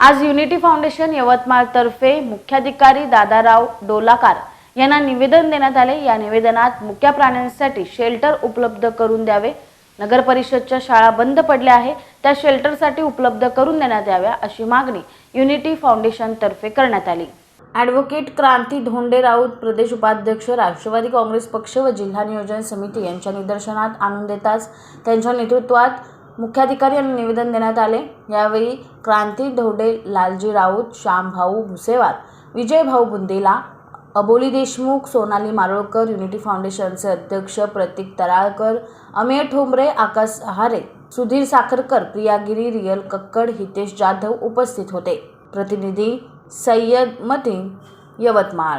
आज unity foundation Yavatmal तर्फे मुख्याधिकारी दादाराव डोलाकार यांना निवेदन देण्यात आले. या निवेदनात मुक्या प्राण्यांसाठी शेल्टर उपलब्ध करून द्यावे. नगर परिषदच्या शाळा बंद पडल्या आहे. त्या शेल्टरसाठी उपलब्ध करून देण्यात याव्या अशी मागणी युनिटी फाउंडेशन तर्फे करण्यात आली. ॲडव्होकेट क्रांती धोंडे राऊत प्रदेश उपाध्यक्ष राष्ट्रवादी काँग्रेस पक्ष व जिल्हा नियोजन समिती यांच्या निदर्शनात आणून देताच त्यांच्या नेतृत्वात मुख्याधिकारी यांना निवेदन देण्यात आले. यावेळी क्रांती ढोडे लालजी राऊत श्यामभाऊ भुसेवार विजयभाऊ बुंदेला अबोली देशमुख सोनाली मारोळकर युनिटी फाउंडेशनचे अध्यक्ष प्रतीक तराळकर अमेय ठोंबरे आकाश सहारे सुधीर साखरकर प्रियागिरी रियल कक्कड हितेश जाधव उपस्थित होते. प्रतिनिधी सय्यद मती यवतमाळ.